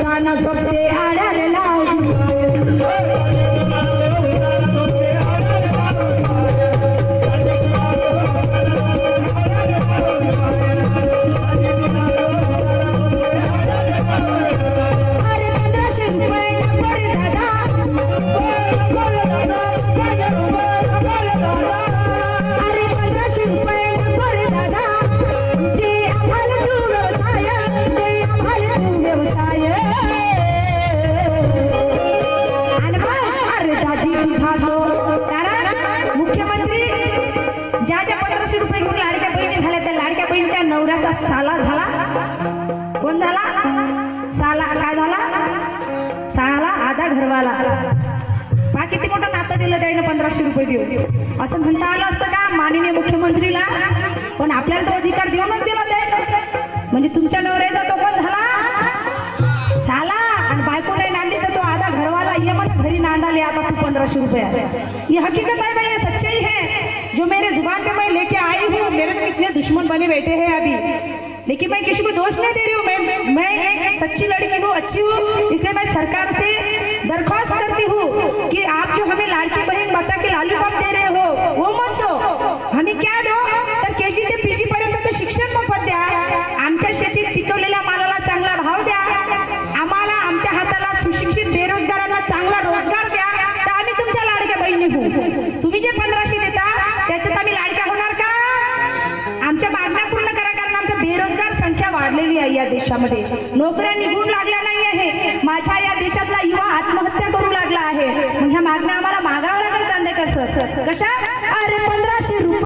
खातो उठाना झोपते आड्याला लावून अरे कारण मुख्यमंत्री ज्या ज्या पंधराशे रुपये घेऊन लाडक्या बहिणी झाल्या त्या लाडक्या बहिणीच्या नवऱ्याचा साला झाला. कोण झाला? साला काय झाला? साला आधा घरवाला. पहा किती मोठं नातं दिलं त्याने पंधराशे रुपये देऊ असं म्हणता आलं असतं का? माननीय मुख्यमंत्रीला. पण आपल्याला तो अधिकार देऊनच दिला ते म्हणजे तुमच्या नवऱ्याचा तो पंद्रह रुपये। ये हकीकत है भाई, ये सच्चाई है। जो मेरे ज़ुबान पे मैं लेके आई हूँ, मेरे तो कितने दुश्मन बने बैठे हैं अभी। लेकिन मैं किसी को दोष नहीं दे रही हूँ, मैं मैं एक सच्ची लड़की हूँ, अच्छी हूँ, इसलिए मैं सरकार से दरख्वास्त करती हूँ कि आप जो हमें लाड़की बहन माता के लालू बाप दे रहे वाढलेली आहे या देशामध्ये. नोकऱ्या निघून लागल्या नाही आहे. माझ्या या देशातला युवा आत्महत्या करू लागला आहे. ह्या मागण्या आम्हाला मागावं लागेल चांदेकर सर. कशा? अरे पंधराशे रुपये.